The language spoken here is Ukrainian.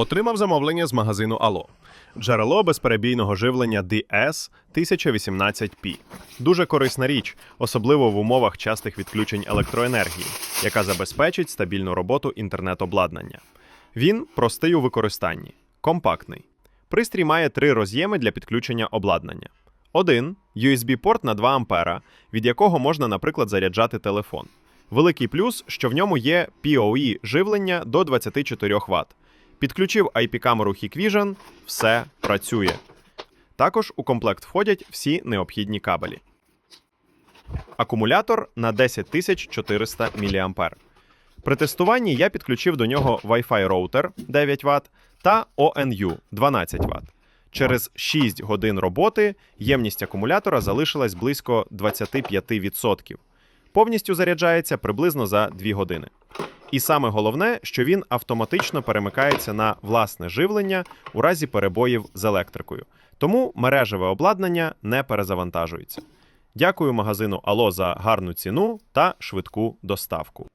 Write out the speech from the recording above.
Отримав замовлення з магазину Ало. Джерело безперебійного живлення DS 1018P. Дуже корисна річ, особливо в умовах частих відключень електроенергії, яка забезпечить стабільну роботу інтернет-обладнання. Він простий у використанні, компактний. Пристрій має три роз'єми для підключення обладнання. Один USB-порт на 2 А, від якого можна, наприклад, заряджати телефон. Великий плюс, що в ньому є PoE живлення до 24 Вт. Підключив IP-камеру Hikvision, все працює. Також у комплект входять всі необхідні кабелі. Акумулятор на 10400 мА. При тестуванні я підключив до нього Wi-Fi роутер 9 Вт та ONU 12 Вт. Через 6 годин роботи ємність акумулятора залишилась близько 25%. Повністю заряджається приблизно за 2 години. І саме головне, що він автоматично перемикається на власне живлення у разі перебоїв з електрикою. Тому мережеве обладнання не перезавантажується. Дякую магазину Ало за гарну ціну та швидку доставку.